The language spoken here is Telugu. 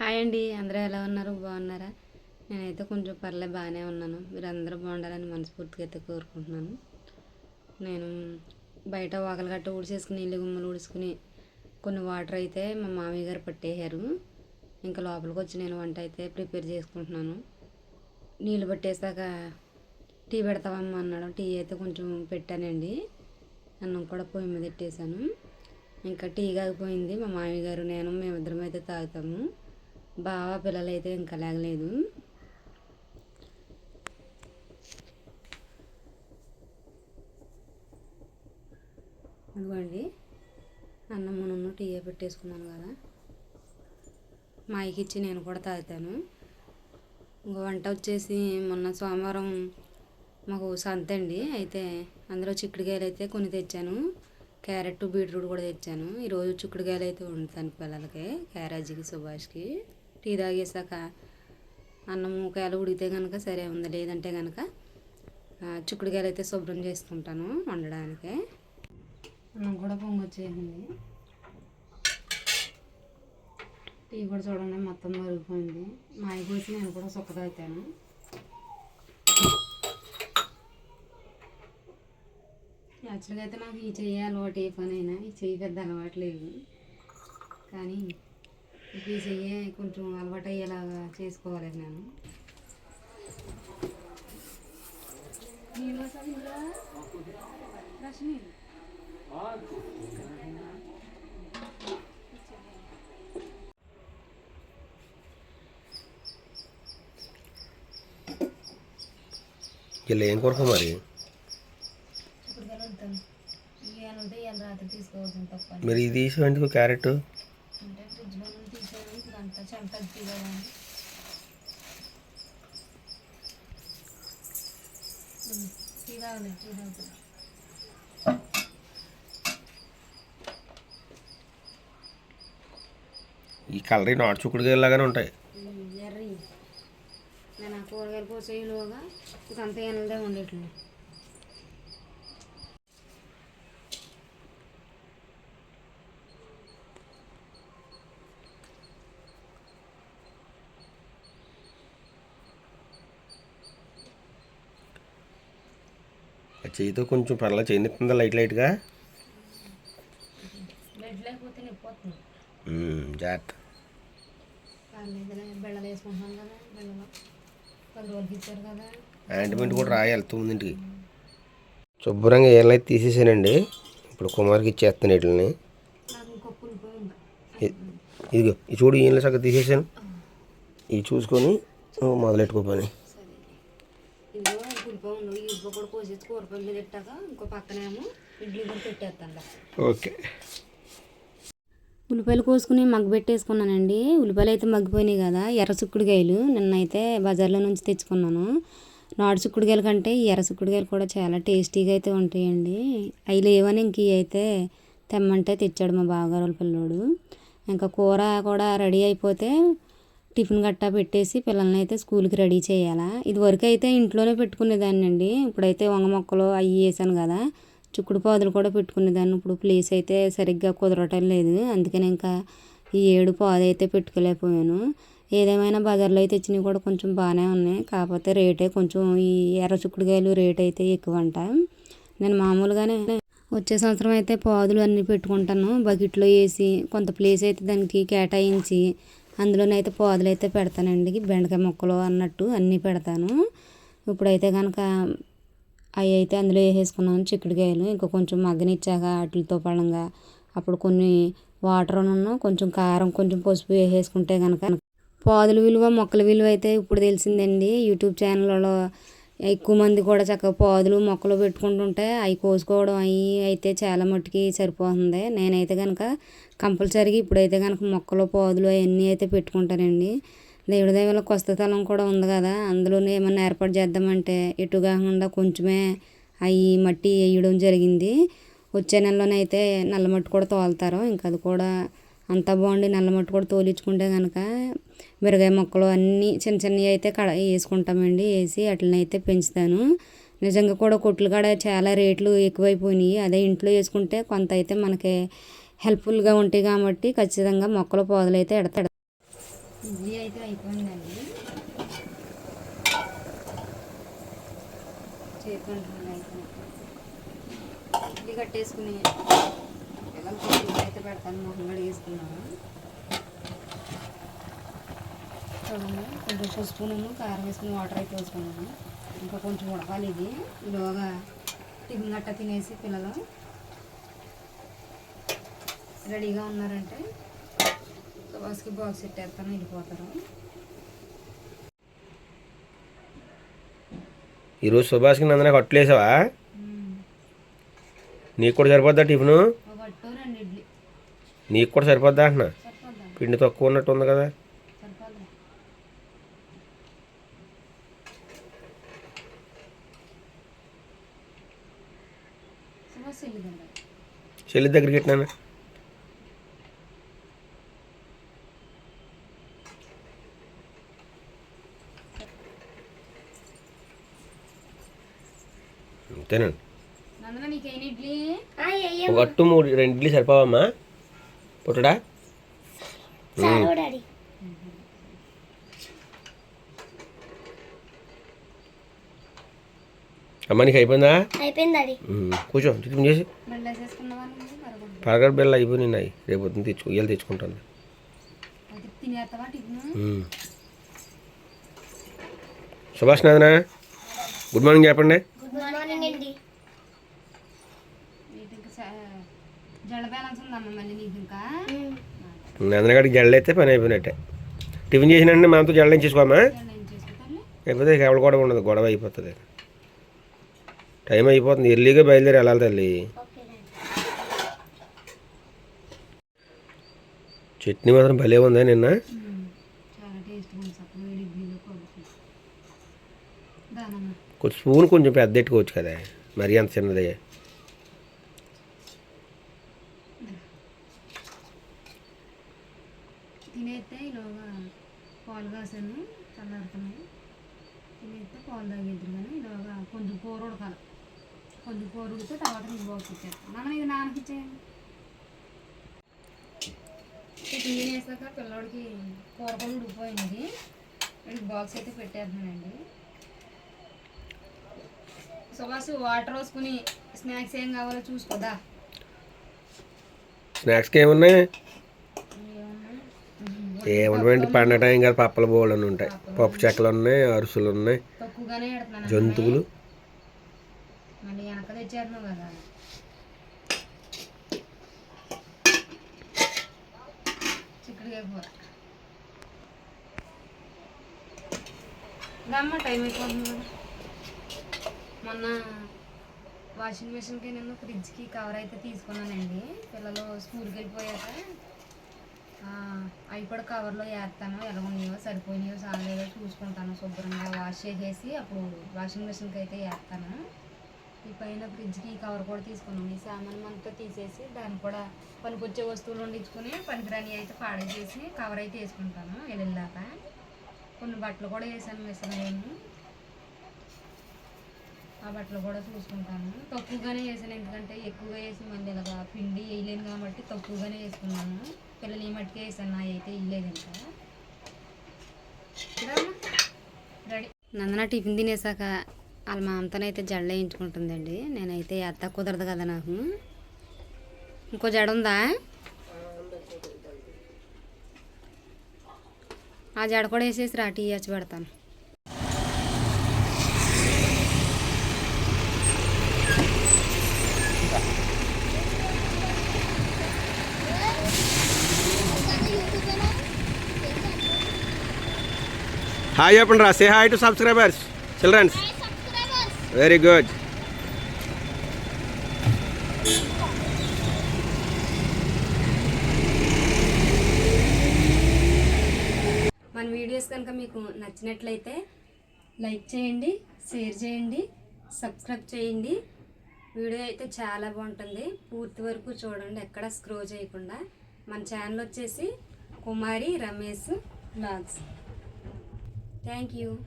హాయ్ అండి అందరూ ఎలా ఉన్నారు? బాగున్నారా? నేనైతే కొంచెం పర్లే బాగానే ఉన్నాను. మీరు అందరూ బాగుండాలని మనస్ఫూర్తిగా అయితే కోరుకుంటున్నాను. నేను బయట వాకలు గట్ట ఊడ్చేసుకుని ఇల్లు గుమ్మలు ఊడ్చుకుని కొన్ని వాటర్ అయితే మా మామయ్య గారు పట్టేశారు. ఇంకా లోపలికి వచ్చి నేను వంట అయితే ప్రిపేర్ చేసుకుంటున్నాను. నీళ్ళు పట్టేసాక టీ పెడతావమ్మా అన్నాడు. టీ అయితే కొంచెం పెట్టానండి. అన్నం కూడా పొయ్యి మీద పెట్టేశాను. ఇంకా టీ కాగిపోయింది. మా మామయ్య గారు నేను మేమిద్దరం అయితే తాగుతాము. బావ పిల్లలు అయితే ఇంకా లేగలేదు. అదిగోండి అన్నం మనం టీ పెట్టేసుకున్నాను కదా. మా ఇచ్చి నేను కూడా తాగుతాను. ఇంకో వంట వచ్చేసి మొన్న సోమవారం మాకు సంత అండి. అయితే అందులో చిక్కుడుకాయలు అయితే కొన్ని తెచ్చాను. క్యారెట్ బీట్రూట్ కూడా తెచ్చాను. ఈరోజు చిక్కుడుకాయలు అయితే వండుతాను పిల్లలకి క్యారేజీకి సుభాష్కి. టీ తాగేసాక అన్నం కాయలు ఉడికితే కనుక సరే ఉంది. లేదంటే కనుక చిక్కుడుకాయలు అయితే శుభ్రం చేసుకుంటాను వండడానికి. అన్నం కూడా పొంగొచ్చేసింది టీ కూడా చూడండి మొత్తం మరిగిపోయింది. మా కోసి నేను కూడా సుక్క యాక్చువల్గా అయితే నాకు ఈ చెయ్యి అలవాటు ఏ పని అయినా ఈ చెయ్యి పెద్ద అలవాటు లేదు. కానీ ఈ చెయ్యి కొంచెం అలవాటు అయ్యేలాగా చేసుకోవాలి నేను. నీళ్ళు వస్తుంది ఇందులో? రష్మి వీళ్ళు ఏం కొరకు మరి? ఇప్పుడు కలుగుతాను ఇవాళ ఉంటే ఇవాళ రాత్రి తీసుకోవాల్సిన తప్ప మీరు ఇది తీసి ఎందుకు క్యారెట్ అంటే ఫ్రిడ్జ్లో నుండి తీసాను ఇప్పుడు అంతా చెమట తీయాలని టీ తాగలేదు టీ తాగుతున్నా ఈ కలర్ నాటు చుక్కుడుకాయలు లాగానే ఉంటాయి ఎర్రి నేను ఆ కూరగాయలు కోసేయలోగా ఇదంతా ఎనలదే ఉండేట్లు చేయితో కొంచెం పర్లా చేయనిస్తుందా లైట్ లైట్గా? జాగ్రత్త. పర్లేదులే బెళ్ళలు వేసుకుంటున్నాను కదా బెళ్ళలో పది రోజులకి ఇచ్చారు కదా. యాంటిమెంట్ కూడా రాయాలి తొమ్మిదింటికి శుభ్రంగా ఏళ్ళైతే తీసేసానండి. ఇప్పుడు కుమార్కి ఇచ్చేస్తాను వీటిని ఇదిగో ఇది చూడు ఏళ్ళు సగం తీసేసాను. ఇవి చూసుకొని ఓ, మొదలెట్టుకో పని. ఉప్పు కూడా కోసేసి మీద పెట్టాక ఇంకో పక్కనేమో ఇడ్లీ కూడా పెట్టేస్తాను ఓకే. ఉల్లిపాయలు కోసుకుని మగ్గ పెట్టేసుకున్నానండి. ఉల్లిపాయలు అయితే మగ్గిపోయినాయి కదా ఎర్ర చిక్కుడుకాయలు నిన్నైతే బజార్లో నుంచి తెచ్చుకున్నాను. నాటు చిక్కుడుకాయల కంటే ఈ ఎర్ర చిక్కుడుకాయలు కూడా చాలా టేస్టీగా అయితే ఉంటాయండి. అవి లేవని ఇంక అయితే తెమ్మంటే తెచ్చాడు మా బావగారు వాళ్ళ పిల్లోడు. ఇంకా కూర కూడా రెడీ అయిపోతే టిఫిన్ గట్టా పెట్టేసి పిల్లల్ని అయితే స్కూల్కి రెడీ చేయాలా? ఇది వరకు అయితే ఇంట్లోనే పెట్టుకునేదాన్ని అండి ఇప్పుడైతే వంగ మొక్కలు అవి వేసాను కదా చుక్కుడు పాదులు కూడా పెట్టుకునేదాన్ని. ఇప్పుడు ప్లేస్ అయితే సరిగ్గా కుదరటం లేదు. అందుకని ఇంకా ఈ ఏడు పాదు అయితే పెట్టుకోలేకపోయాను. ఏదేమైనా బజార్లో అయితే తెచ్చినవి కూడా కొంచెం బాగానే ఉన్నాయి. కాకపోతే రేటే కొంచెం ఈ ఎర్ర చిక్కుడుకాయలు రేట్ అయితే ఎక్కువ అంట నేను మామూలుగానే వచ్చే సంవత్సరం అయితే పాదులు అన్నీ పెట్టుకుంటాను. బకెట్లో వేసి కొంత ప్లేస్ అయితే దానికి కేటాయించి అందులోనైతే పాదులు అయితే పెడతానండి. బెండకాయ మొక్కలు అన్నట్టు అన్నీ పెడతాను. ఇప్పుడైతే కనుక అవి అయితే అందులో వేసేసుకున్నాను చిక్కుడుకాయలు. ఇంకా కొంచెం మగ్గనిచ్చాక వాటితో పడంగా అప్పుడు కొన్ని వాటర్ను కొంచెం కారం కొంచెం పసుపు వేసేసుకుంటే కనుక పాదుల విలువ మొక్కల విలువ అయితే ఇప్పుడు తెలిసిందండి. యూట్యూబ్ ఛానల్లో ఎక్కువ మంది కూడా చక్కగా పాదులు మొక్కలు పెట్టుకుంటుంటే అవి కోసుకోవడం అవి అయితే చాలా మట్టుకి సరిపోతుంది. నేనైతే కనుక కంపల్సరీగా ఇప్పుడైతే కనుక మొక్కలు పాదులు అవన్నీ అయితే పెట్టుకుంటానండి. దేవుడి దైవలో కొత్త స్థలం కూడా ఉంది కదా. అందులోనే ఏమన్నా ఏర్పాటు చేద్దామంటే ఎటు కాకుండా కొంచెమే అవి మట్టి వేయడం జరిగింది. వచ్చే నెలలోనైతే నల్ల మట్టి కూడా తోలుతారు. ఇంకా అది కూడా అంతా బాగుండి నల్లమట్టు కూడా తోలించుకుంటే కనుక మిరగాయ మొక్కలు అన్నీ చిన్న చిన్నవి అయితే కడ వేసుకుంటామండి వేసి వాటిని అయితే పెంచుతాను. నిజంగా కూడా కొట్లు కాడ చాలా రేట్లు ఎక్కువైపోయినాయి. అదే ఇంట్లో వేసుకుంటే కొంత అయితే మనకి హెల్ప్ఫుల్గా ఉంటాయి కాబట్టి ఖచ్చితంగా మొక్కలు పొదలు అయితే ఎడతాడు ఇడ్లీ అయితే అయిపోయిందండి. చేరుకుంటుంది ఇడ్లీ కట్టేసుకుని అయితే పెడతాను మొహం కూడా వేసుకున్నాను కొంచెం పసుపును కారం వేసుకుని వాటర్ అయితే వేసుకున్నాను ఇంకా కొంచెం ఉడకాలి ఇది ఈలోగా టిఫిన్ గట్ట తినేసి పిల్లలు రెడీగా ఉన్నారంటే బాక్స్కి బాక్స్ పెట్టేస్తాను వెళ్ళిపోతారు ఈరోజు సుభాష్కి నందన కట్టులేసావా నీకు కూడా సరిపోద్దా టిఫిను ఒక అట్టు రెండు ఇడ్లీ నీకు కూడా సరిపోద్దా అంటున్నా? పిండి తక్కువ ఉన్నట్టు ఉంది కదా. చెల్లి దగ్గరికి పెట్టినాను అంతేనండి నందన నీకేం ఇడ్లీ? ఒక అట్టు మూడు రెండు ఇడ్లీ సరిపోవమ్మా. పుట్టడా డాడీ. అమ్మ నీకు అయిపోయిందా? కూర్చో టిఫిన్ చేసి. పరగడ బిళ్ళ అయిపోయి నాయి రేపు పొద్దున్న తెచ్చుకో ఇవాళ తెచ్చుకుంటాను. సుభాష్ నాదనా గుడ్ మార్నింగ్ చెప్పండి. గుడ్ మార్నింగ్ అండి నీకు ఇంకా స- జడ బ్యాలెన్స్ ఉందమ్మ మళ్ళీ నీకు ఇంకా? నందనగడికి జడలైతే పని అయిపోయినట్టే. టిఫిన్ చేసినంటే మనతో జడలేం చేసుకోమా? జడ ఏం చేసుకుంటాను లేకపోతే ఎవరు కూడా ఉండదు గొడవ అయిపోతుంది. టైం అయిపోతుంది ఎర్లీగా బయలుదేరి వెళ్ళాలి తల్లి. చట్నీ మాత్రం భలే ఉందా నిన్న? కొంచెం స్పూన్ కొంచెం పెద్ద ఎట్టుకోవచ్చు కదా మరీ అంత చిన్నది తినేస్తే ఇలాగా పాలు కాసాను చల్లారుతున్నాయి. తినేస్తే పాలు తాగేద్దరు కానీ ఇలాగా కొంచెం కూర ఉడకాలి. కొంచెం కూర ఉడితే తర్వాత నీకు బాక్స్ ఇచ్చేస్తాను నాన్న ఇది నాన్నకి ఇచ్చేయండి వేసాక పిల్లోడికి కూర కూడా ఉడికిపోయింది. వీడికి బాక్స్ అయితే పెట్టేస్తున్నానండి. సుభాష్ వాటర్ వేసుకుని స్నాక్స్ ఏం కావాలో చూసుకోదా స్నాక్స్కి ఏమున్నాయి? ఏముండవండి పండగ టైం కదా పప్పల బోళ్ళు అని ఉంటాయి. పప్పు చెక్కలు ఉన్నాయి అరుసులు ఉన్నాయి జంతువులు మొన్న వాషింగ్ మిషన్కి నేను ఫ్రిడ్జ్కి కవర్ అయితే తీసుకున్నానండి. పిల్లలు స్కూల్కి వెళ్ళిపోయాక అవి కూడా కవర్లో వేస్తాను. ఎలా ఉన్నాయో సరిపోయినాయో సాగలేదో చూసుకుంటాను. శుభ్రంగా వాష్ చేసేసి అప్పుడు వాషింగ్ మిషన్కి అయితే వేస్తాను. ఈ పైన ఫ్రిడ్జ్కి ఈ కవర్ కూడా తీసుకున్నాం. ఈ సామాన్ అంతా తీసేసి దాన్ని కూడా పనికొచ్చే వస్తువులు వండించుకుని పనికిరాని అయితే పాడేసేసి కవర్ అయితే వేసుకుంటాను వెళ్ళాక కొన్ని బట్టలు కూడా వేసాను మిషన్ ఆ బట్టలు కూడా చూసుకుంటాను. తక్కువగానే వేసాను. ఎందుకంటే ఎక్కువగా వేసి మళ్ళీ ఇలాగా పిండి వేయలేను కాబట్టి తక్కువగానే వేసుకున్నాను. పిల్లలు ఈ మట్టుకే వేసాను. నా అయితే వేయలేదు ఇంకా. రెడీ. నందన టిఫిన్ తినేసాక వాళ్ళ మా అమ్మతోనైతే జడ వేయించుకుంటుందండి. నేనైతే అత్త కుదరదు కదా నాకు. ఇంకో జడ ఉందా? ఆ జడ కూడా వేసేసి రా టీ వచ్చి పెడతాను. హాయ్ చెప్పండి రా. Say hi to subscribers children's very good మన వీడియోస్ కనుక మీకు నచ్చినట్లయితే లైక్ చేయండి షేర్ చేయండి సబ్స్క్రైబ్ చేయండి. వీడియో అయితే చాలా బాగుంటుంది. పూర్తి వరకు చూడండి ఎక్కడ స్క్రో చేయకుండా. మన ఛానల్ వచ్చేసి Kumari Ramesh blogs Thank you.